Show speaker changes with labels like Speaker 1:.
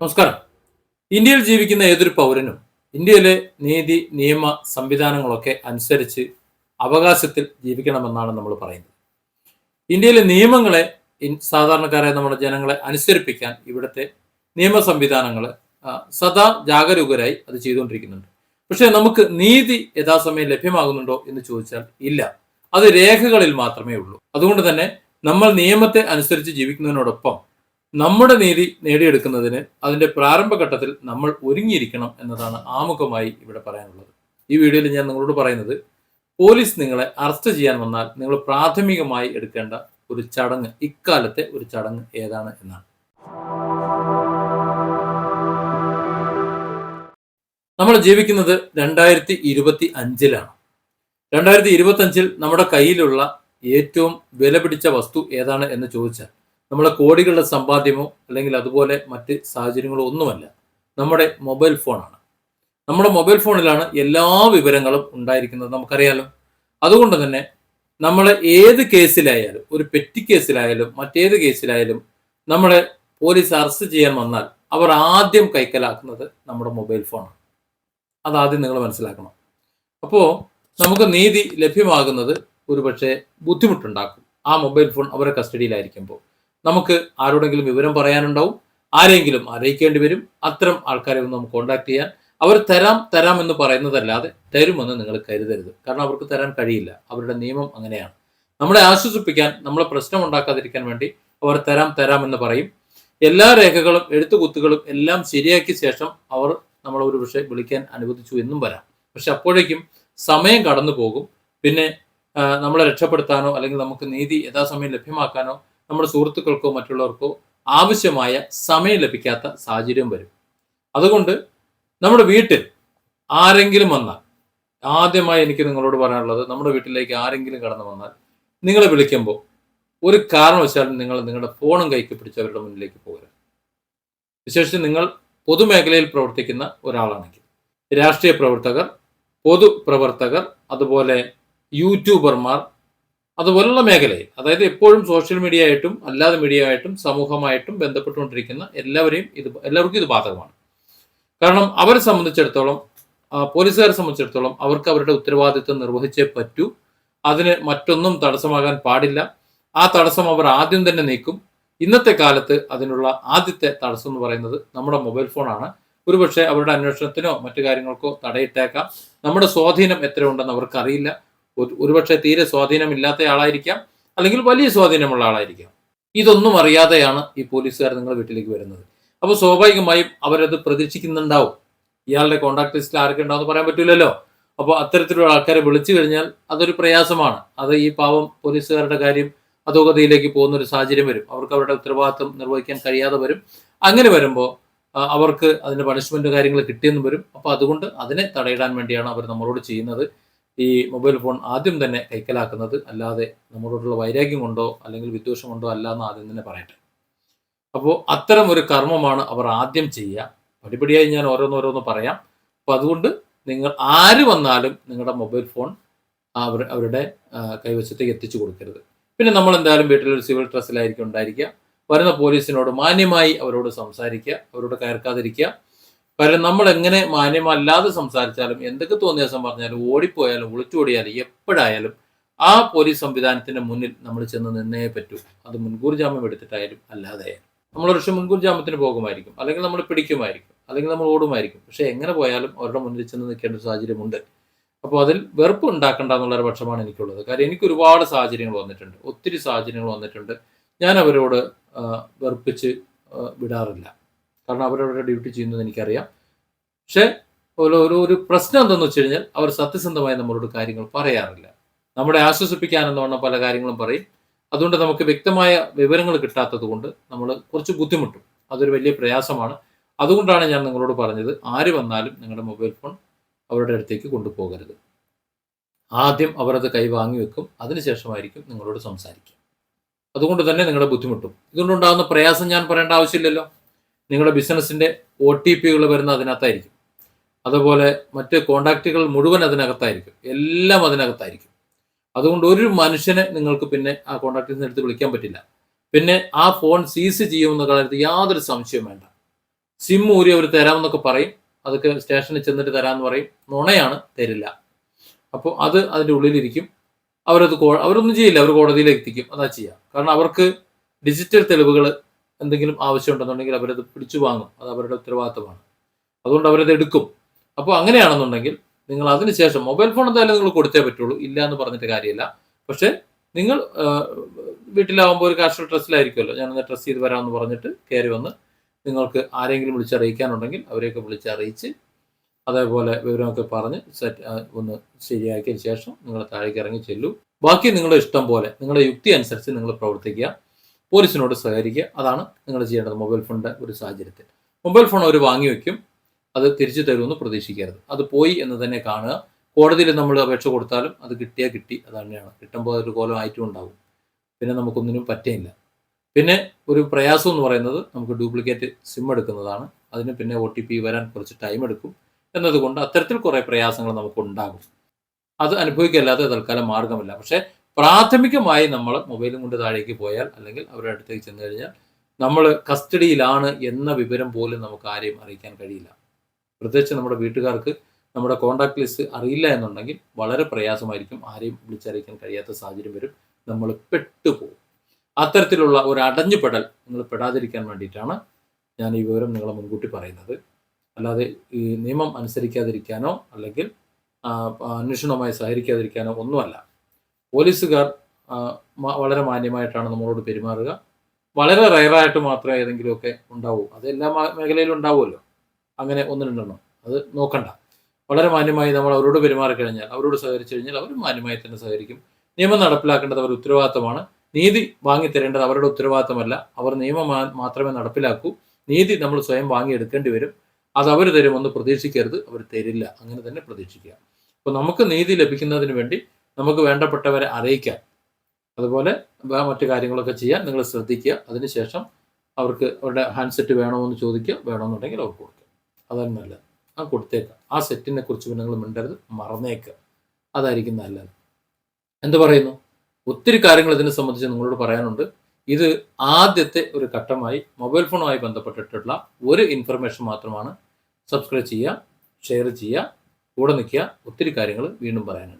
Speaker 1: നമസ്കാരം. ഇന്ത്യയിൽ ജീവിക്കുന്ന ഏതൊരു പൗരനും ഇന്ത്യയിലെ നീതി നിയമ സംവിധാനങ്ങളൊക്കെ അനുസരിച്ച് അവകാശത്തിൽ ജീവിക്കണമെന്നാണ് നമ്മൾ പറയുന്നത്. ഇന്ത്യയിലെ നിയമങ്ങളെ സാധാരണക്കാരായ നമ്മുടെ ജനങ്ങളെ അനുസരിപ്പിക്കാൻ ഇവിടുത്തെ നിയമ സംവിധാനങ്ങൾ സദാ ജാഗരൂകരായി അത് ചെയ്തുകൊണ്ടിരിക്കുന്നുണ്ട്. പക്ഷേ നമുക്ക് നീതി യഥാസമയം ലഭ്യമാകുന്നുണ്ടോ എന്ന് ചോദിച്ചാൽ ഇല്ല. അത് രേഖകളിൽ മാത്രമേ ഉള്ളൂ. അതുകൊണ്ട് തന്നെ നമ്മൾ നിയമത്തെ അനുസരിച്ച് ജീവിക്കുന്നതിനോടൊപ്പം നമ്മുടെ നീതി നേടിയെടുക്കുന്നതിന് അതിന്റെ പ്രാരംഭഘട്ടത്തിൽ നമ്മൾ ഒരുങ്ങിയിരിക്കണം എന്നതാണ് ആമുഖമായി ഇവിടെ പറയാനുള്ളത്. ഈ വീഡിയോയിൽ ഞാൻ നിങ്ങളോട് പറയുന്നത് പോലീസ് നിങ്ങളെ അറസ്റ്റ് ചെയ്യാൻ വന്നാൽ നിങ്ങൾ പ്രാഥമികമായി എടുക്കേണ്ട ഒരു ചടങ്ങ് ഇക്കാലത്തെ ഒരു ചടങ്ങ് ഏതാണ് എന്നാണ്. നമ്മൾ ജീവിക്കുന്നത് രണ്ടായിരത്തി ഇരുപത്തി അഞ്ചിലാണ് രണ്ടായിരത്തി ഇരുപത്തി അഞ്ചിൽ നമ്മുടെ കയ്യിലുള്ള ഏറ്റവും വില പിടിച്ച വസ്തു ഏതാണ് എന്ന് ചോദിച്ചാൽ നമ്മുടെ കോടികളുടെ സമ്പാദ്യമോ അല്ലെങ്കിൽ അതുപോലെ മറ്റ് സാഹചര്യങ്ങളോ ഒന്നുമല്ല. നമ്മുടെ മൊബൈൽ ഫോണാണ്. നമ്മുടെ മൊബൈൽ ഫോണിലാണ് എല്ലാ വിവരങ്ങളും ഉണ്ടായിരിക്കുന്നത് നമുക്കറിയാലോ. അതുകൊണ്ട് തന്നെ നമ്മൾ ഏത് കേസിലായാലും ഒരു പെറ്റി കേസിലായാലും മറ്റേത് കേസിലായാലും നമ്മളെ പോലീസ് അറസ്റ്റ് ചെയ്യാൻ വന്നാൽ അവർ ആദ്യം കൈക്കലാക്കുന്നത് നമ്മുടെ മൊബൈൽ ഫോണാണ്. അതാദ്യം നിങ്ങൾ മനസ്സിലാക്കണം. അപ്പോൾ നമുക്ക് നീതി ലഭ്യമാകുന്നത് ഒരുപക്ഷെ ബുദ്ധിമുട്ടുണ്ടാക്കും. ആ മൊബൈൽ ഫോൺ അവരുടെ കസ്റ്റഡിയിലായിരിക്കുമ്പോൾ. നമുക്ക് ആരോടെങ്കിലും വിവരം പറയാനുണ്ടാവും. ആരെങ്കിലും അറിയിക്കേണ്ടി വരും. അത്തരം ആൾക്കാരെ ഒന്ന് നമുക്ക് കോണ്ടാക്ട് ചെയ്യാൻ. അവർ തരാം തരാം എന്ന് പറയുന്നതല്ലാതെ തരുമെന്ന് നിങ്ങൾ കരുതരുത്. കാരണം അവർക്ക് തരാൻ കഴിയില്ല. അവരുടെ നിയമം അങ്ങനെയാണ്. നമ്മളെ ആശ്വസിപ്പിക്കാൻ നമ്മളെ പ്രശ്നം ഉണ്ടാക്കാതിരിക്കാൻ വേണ്ടി അവർ തരാം തരാം എന്ന് പറയും. എല്ലാ രേഖകളും എഴുത്തുകുത്തുകളും എല്ലാം ശരിയാക്കിയ ശേഷം അവർ നമ്മളെ ഒരു പക്ഷേ വിളിക്കാൻ അനുവദിച്ചു എന്നും വരാം. പക്ഷെ അപ്പോഴേക്കും സമയം കടന്നു പോകും പിന്നെ നമ്മളെ രക്ഷപ്പെടുത്താനോ അല്ലെങ്കിൽ നമുക്ക് നീതി യഥാസമയം ലഭ്യമാക്കാനോ നമ്മുടെ സുഹൃത്തുക്കൾക്കോ മറ്റുള്ളവർക്കോ ആവശ്യമായ സമയം ലഭിക്കാത്ത സാഹചര്യം വരും. അതുകൊണ്ട് നമ്മുടെ വീട്ടിൽ ആരെങ്കിലും വന്നാൽ ആദ്യമായി എനിക്ക് നിങ്ങളോട് പറയാനുള്ളത് നമ്മുടെ വീട്ടിലേക്ക് ആരെങ്കിലും കടന്നു വന്നാൽ നിങ്ങളെ വിളിക്കുമ്പോൾ ഒരു കാരണവശാലും നിങ്ങൾ നിങ്ങളുടെ ഫോണും കൈക്ക് പിടിച്ച് അവരുടെ മുന്നിലേക്ക് പോകരുത്. വിശേഷിച്ച് നിങ്ങൾ പൊതുമേഖലയിൽ പ്രവർത്തിക്കുന്ന ഒരാളാണെങ്കിൽ രാഷ്ട്രീയ പ്രവർത്തകർ പൊതുപ്രവർത്തകർ അതുപോലെ യൂട്യൂബർമാർ അതുപോലുള്ള മേഖലയിൽ അതായത് എപ്പോഴും സോഷ്യൽ മീഡിയ ആയിട്ടും അല്ലാതെ മീഡിയ ആയിട്ടും സമൂഹമായിട്ടും ബന്ധപ്പെട്ടുകൊണ്ടിരിക്കുന്ന എല്ലാവരെയും ഇത് എല്ലാവർക്കും ഇത് ബാധകമാണ്. കാരണം അവരെ സംബന്ധിച്ചിടത്തോളം പോലീസുകാരെ സംബന്ധിച്ചിടത്തോളം അവർക്ക് അവരുടെ ഉത്തരവാദിത്വം നിർവഹിച്ചേ പറ്റൂ. അതിന് മറ്റൊന്നും തടസ്സമാകാൻ പാടില്ല. ആ തടസ്സം അവർ ആദ്യം തന്നെ നീക്കും. ഇന്നത്തെ കാലത്ത് അതിനുള്ള ആദ്യത്തെ തടസ്സം എന്ന് പറയുന്നത് നമ്മുടെ മൊബൈൽ ഫോണാണ്. ഒരുപക്ഷെ അവരുടെ അന്വേഷണത്തിനോ മറ്റു കാര്യങ്ങൾക്കോ തടയിട്ടേക്കാം. നമ്മുടെ സ്വാധീനം എത്ര ഉണ്ടെന്ന് അവർക്കറിയില്ല. ഒരുപക്ഷെ തീരെ സ്വാധീനമില്ലാത്ത ആളായിരിക്കാം അല്ലെങ്കിൽ വലിയ സ്വാധീനമുള്ള ആളായിരിക്കാം. ഇതൊന്നും അറിയാതെയാണ് ഈ പോലീസുകാർ നിങ്ങളുടെ വീട്ടിലേക്ക് വരുന്നത്. അപ്പോൾ സ്വാഭാവികമായും അവരത് പ്രതീക്ഷിക്കുന്നുണ്ടാവും. ഇയാളുടെ കോൺടാക്ട് ലിസ്റ്റിൽ ആരൊക്കെ ഉണ്ടാവും പറയാൻ പറ്റില്ലല്ലോ അപ്പോൾ അത്തരത്തിലുള്ള ആൾക്കാരെ വിളിച്ചു കഴിഞ്ഞാൽ അതൊരു പ്രയാസമാണ്. അത് ഈ പാവം പോലീസുകാരുടെ കാര്യം അധോഗതിയിലേക്ക് പോകുന്ന ഒരു സാഹചര്യം വരും. അവർക്ക് അവരുടെ ഉത്തരവാദിത്വം നിർവഹിക്കാൻ കഴിയാതെ വരും. അങ്ങനെ വരുമ്പോൾ അവർക്ക് അതിന്റെ പണിഷ്മെന്റ് കാര്യങ്ങൾ കിട്ടിയെന്ന് വരും. അപ്പോൾ അതുകൊണ്ട് അതിനെ തടയിടാൻ വേണ്ടിയാണ് അവർ നമ്മളോട് ചെയ്യുന്നത്. ഈ മൊബൈൽ ഫോൺ ആദ്യം തന്നെ കൈക്കലാക്കുന്നത് അല്ലാതെ നമ്മളോടുള്ള വൈരാഗ്യം കൊണ്ടോ അല്ലെങ്കിൽ വിദ്വേഷം കൊണ്ടോ അല്ല എന്ന് ആദ്യം തന്നെ പറയട്ടെ. അപ്പോൾ അത്തരം ഒരു കർമ്മമാണ് അവർ ആദ്യം ചെയ്യുക. പടിപടിയായി ഞാൻ ഓരോന്നോരോന്ന് പറയാം. അപ്പോൾ അതുകൊണ്ട് നിങ്ങൾ ആര് വന്നാലും നിങ്ങളുടെ മൊബൈൽ ഫോൺ അവർ അവരുടെ കൈവശത്തേക്ക് എത്തിച്ചു കൊടുക്കരുത്. പിന്നെ നമ്മൾ എന്തായാലും വീട്ടിൽ ഒരു സിവിൽ ഡ്രസ്സിലായിരിക്കും ഉണ്ടായിരിക്കുക. വരുന്ന പോലീസിനോട് മാന്യമായി അവരോട് സംസാരിക്കുക. അവരോട് കയർക്കാതിരിക്കുക. കാരണം നമ്മൾ എങ്ങനെ മാന്യമല്ലാതെ സംസാരിച്ചാലും എന്തൊക്കെ തോന്നിയ ദിവസം പറഞ്ഞാലും ഓടിപ്പോയാലും ഒളിച്ചോടിയാലും എപ്പോഴായാലും ആ പോലീസ് സംവിധാനത്തിന്റെ മുന്നിൽ നമ്മൾ ചെന്ന് നിന്നേ പറ്റൂ. അത് മുൻകൂർ ജാമ്യം എടുത്തിട്ടായാലും അല്ലാതെ നമ്മൾ പക്ഷേ മുൻകൂർ ജാമ്യത്തിന് പോകുമായിരിക്കും. അല്ലെങ്കിൽ നമ്മൾ പിടിക്കുമായിരിക്കും. അല്ലെങ്കിൽ നമ്മൾ ഓടുമായിരിക്കും. പക്ഷേ എങ്ങനെ പോയാലും അവരുടെ മുന്നിൽ ചെന്ന് നിൽക്കേണ്ട ഒരു സാഹചര്യമുണ്ട്. അപ്പോൾ അതിൽ വെറുപ്പ് ഉണ്ടാക്കണ്ട എന്നുള്ളൊരു പക്ഷമാണ് എനിക്കുള്ളത്. കാര്യം എനിക്ക് ഒരുപാട് സാഹചര്യങ്ങൾ വന്നിട്ടുണ്ട്. ഒത്തിരി സാഹചര്യങ്ങൾ വന്നിട്ടുണ്ട്. ഞാൻ അവരോട് വെറുപ്പിച്ച് വിടാറില്ല. കാരണം അവരവരുടെ ഡ്യൂട്ടി ചെയ്യുന്നത് എനിക്കറിയാം. പക്ഷേ ഒരു ഒരു പ്രശ്നം എന്തെന്ന് വെച്ച് കഴിഞ്ഞാൽ അവർ സത്യസന്ധമായി നമ്മളോട് കാര്യങ്ങൾ പറയാറില്ല. നമ്മളെ ആശ്വസിപ്പിക്കാനെന്ന് പറഞ്ഞ പല കാര്യങ്ങളും പറയും. അതുകൊണ്ട് നമുക്ക് വ്യക്തമായ വിവരങ്ങൾ കിട്ടാത്തത് കൊണ്ട് നമ്മൾ കുറച്ച് ബുദ്ധിമുട്ടും. അതൊരു വലിയ പ്രയാസമാണ്. അതുകൊണ്ടാണ് ഞാൻ നിങ്ങളോട് പറഞ്ഞത് ആര് വന്നാലും നിങ്ങളുടെ മൊബൈൽ ഫോൺ അവരുടെ അടുത്തേക്ക് കൊണ്ടുപോകരുത്. ആദ്യം അവർ അത് കൈവാങ്ങി വെക്കും അതിനുശേഷമായിരിക്കും നിങ്ങളോട് സംസാരിക്കുക. അതുകൊണ്ട് തന്നെ നിങ്ങളുടെ ബുദ്ധിമുട്ടും. ഇതുകൊണ്ടുണ്ടാകുന്ന പ്രയാസം ഞാൻ പറയേണ്ട ആവശ്യമില്ലല്ലോ. നിങ്ങളുടെ ബിസിനസ്സിന്റെ ഒ ടി പികൾ വരുന്ന അതിനകത്തായിരിക്കും. അതുപോലെ മറ്റ് കോണ്ടാക്റ്റുകൾ മുഴുവൻ അതിനകത്തായിരിക്കും. എല്ലാം അതിനകത്തായിരിക്കും. അതുകൊണ്ട് ഒരു മനുഷ്യനെ നിങ്ങൾക്ക് പിന്നെ ആ കോണ്ടാക്റ്റിൽ നിന്ന് എടുത്ത് വിളിക്കാൻ പറ്റില്ല. പിന്നെ ആ ഫോൺ സീസ് ചെയ്യുമെന്ന കാര്യത്തിൽ യാതൊരു സംശയവും വേണ്ട. സിം ഊരി അവർ തരാമെന്നൊക്കെ പറയും. അതൊക്കെ സ്റ്റേഷനിൽ ചെന്നിട്ട് തരാമെന്ന് പറയും. നുണയാണ് തരില്ല. അപ്പോൾ അത് അതിന്റെ ഉള്ളിലിരിക്കും. അവരത് അവരൊന്നും ചെയ്യില്ല. അവർ കോടതിയിലേക്ക് അതാ ചെയ്യുക കാരണം അവർക്ക് ഡിജിറ്റൽ തെളിവുകൾ എന്തെങ്കിലും ആവശ്യമുണ്ടെന്നുണ്ടെങ്കിൽ അവരത് പിടിച്ചു വാങ്ങും. അത് അവരുടെ ഉത്തരവാദിത്തമാണ്. അതുകൊണ്ട് അവരത് എടുക്കും. അപ്പോൾ അങ്ങനെയാണെന്നുണ്ടെങ്കിൽ നിങ്ങൾ അതിനുശേഷം മൊബൈൽ ഫോൺ എന്തായാലും നിങ്ങൾ കൊടുത്തേ പറ്റുള്ളൂ. ഇല്ല എന്ന് പറഞ്ഞിട്ട് കാര്യമില്ല. പക്ഷേ നിങ്ങൾ വീട്ടിലാവുമ്പോൾ ഒരു കാർഷിക ഡ്രസ്സിലായിരിക്കുമല്ലോ. ഞാനൊന്ന് ഡ്രസ്സ് ചെയ്ത് വരാമെന്ന് പറഞ്ഞിട്ട് കയറി വന്ന് നിങ്ങൾക്ക് ആരെങ്കിലും വിളിച്ചറിയിക്കാനുണ്ടെങ്കിൽ അവരെയൊക്കെ വിളിച്ചറിയിച്ച് അതേപോലെ വിവരമൊക്കെ പറഞ്ഞ് സെറ്റ് ഒന്ന് ശരിയാക്കിയതിന് ശേഷം നിങ്ങൾ താഴേക്ക് ഇറങ്ങി ചെല്ലൂ. ബാക്കി നിങ്ങളുടെ ഇഷ്ടം പോലെ നിങ്ങളുടെ യുക്തി അനുസരിച്ച് നിങ്ങൾ പ്രവർത്തിക്കുക. പോലീസിനോട് സഹകരിക്കുക. അതാണ് നിങ്ങൾ ചെയ്യേണ്ടത് മൊബൈൽ ഫോണിന്റെ ഒരു സാഹചര്യത്തിൽ. മൊബൈൽ ഫോൺ അവർ വാങ്ങി വയ്ക്കും അത് തിരിച്ചു തരുമെന്ന് പ്രതീക്ഷിക്കരുത്. അത് പോയി എന്ന് തന്നെ കാണുക. കോടതിയിൽ നമ്മൾ അപേക്ഷ കൊടുത്താലും അത് കിട്ടിയാൽ കിട്ടി. അത് തന്നെയാണ്. കിട്ടുമ്പോൾ ഒരു കോലം ആയിട്ടും ഉണ്ടാവും. പിന്നെ നമുക്കൊന്നിനും പറ്റേയില്ല. പിന്നെ ഒരു പ്രയാസം എന്ന് പറയുന്നത് നമുക്ക് ഡ്യൂപ്ലിക്കേറ്റ് സിം എടുക്കുന്നതാണ്. അതിന് പിന്നെ ഒ ടി പി വരാൻ കുറച്ച് ടൈം എടുക്കും. എന്നതുകൊണ്ട് അത്തരത്തിൽ കുറേ പ്രയാസങ്ങൾ നമുക്ക് ഉണ്ടാകും. അത് അനുഭവിക്കല്ലാതെ തൽക്കാലം മാർഗമില്ല. പക്ഷേ പ്രാഥമികമായി നമ്മൾ മൊബൈലും കൊണ്ട് താഴേക്ക് പോയാൽ അല്ലെങ്കിൽ അവരുടെ അടുത്തേക്ക് ചെന്ന് കഴിഞ്ഞാൽ നമ്മൾ കസ്റ്റഡിയിലാണ് എന്ന വിവരം പോലും നമുക്ക് ആരെയും അറിയിക്കാൻ കഴിയില്ല. പ്രത്യേകിച്ച് നമ്മുടെ വീട്ടുകാർക്ക് നമ്മുടെ കോണ്ടാക്ട് ലിസ്റ്റ് അറിയില്ല എന്നുണ്ടെങ്കിൽ വളരെ പ്രയാസമായിരിക്കും ആരെയും വിളിച്ചറിയിക്കാൻ കഴിയാത്ത സാഹചര്യം വരും. നമ്മൾ പെട്ടുപോകും. അത്തരത്തിലുള്ള ഒരു അടഞ്ഞുപെടൽ നിങ്ങൾ പെടാതിരിക്കാൻ വേണ്ടിയിട്ടാണ് ഞാൻ ഈ വിവരം നിങ്ങളെ മുൻകൂട്ടി പറയുന്നത്. അല്ലാതെ ഈ നിയമം അനുസരിക്കാതിരിക്കാനോ അല്ലെങ്കിൽ അന്വേഷണവുമായി സഹകരിക്കാതിരിക്കാനോ ഒന്നുമല്ല. പോലീസുകാർ വളരെ മാന്യമായിട്ടാണ് നമ്മളോട് പെരുമാറുക. വളരെ റയറായിട്ട് മാത്രമേ ഏതെങ്കിലുമൊക്കെ ഉണ്ടാവൂ. അത് എല്ലാ മേഖലയിലും ഉണ്ടാവുമല്ലോ. അങ്ങനെ ഒന്ന് രണ്ടെണ്ണം. അത് നോക്കണ്ട. വളരെ മാന്യമായി നമ്മൾ അവരോട് പെരുമാറി കഴിഞ്ഞാൽ അവരോട് സഹകരിച്ചു കഴിഞ്ഞാൽ അവർ മാന്യമായി തന്നെ സഹകരിക്കും. നിയമം നടപ്പിലാക്കേണ്ടത് അവരുടെ ഉത്തരവാദിത്തമാണ്. നീതി വാങ്ങി തരേണ്ടത് അവരുടെ ഉത്തരവാദിത്തമല്ല. അവർ നിയമം മാത്രമേ നടപ്പിലാക്കൂ. നീതി നമ്മൾ സ്വയം വാങ്ങിയെടുക്കേണ്ടി വരും. അത് അവർ തരുമെന്ന് പ്രതീക്ഷിക്കരുത്. അവർ തരില്ല. അങ്ങനെ തന്നെ പ്രതീക്ഷിക്കുക. അപ്പോൾ നമുക്ക് നീതി ലഭിക്കുന്നതിന് വേണ്ടി നമുക്ക് വേണ്ടപ്പെട്ടവരെ അറിയിക്കാം. അതുപോലെ മറ്റു കാര്യങ്ങളൊക്കെ ചെയ്യാൻ നിങ്ങൾ ശ്രദ്ധിക്കുക. അതിനുശേഷം അവർക്ക് അവരുടെ ഹാൻഡ്സെറ്റ് വേണമെന്ന് ചോദിക്കുക. വേണമെന്നുണ്ടെങ്കിൽ അവർക്ക് കൊടുക്കുക. അതാണ് നല്ലത്. ആ കൊടുത്തേക്കുക. ആ സെറ്റിനെ കുറിച്ച് പിന്നെ നിങ്ങൾ മിണ്ടരുത്. മറന്നേക്കുക. അതായിരിക്കും നല്ലത്. എന്ത് പറയുന്നു? ഒത്തിരി കാര്യങ്ങൾ ഇതിനെ സംബന്ധിച്ച് നിങ്ങളോട് പറയാനുണ്ട്. ഇത് ആദ്യത്തെ ഒരു ഘട്ടമായി മൊബൈൽ ഫോണുമായി ബന്ധപ്പെട്ടിട്ടുള്ള ഒരു ഇൻഫർമേഷൻ മാത്രമാണ്. സബ്സ്ക്രൈബ് ചെയ്യുക ഷെയർ ചെയ്യുക കൂടെ നിൽക്കുക. ഒത്തിരി കാര്യങ്ങൾ വീണ്ടും പറയാനുണ്ട്.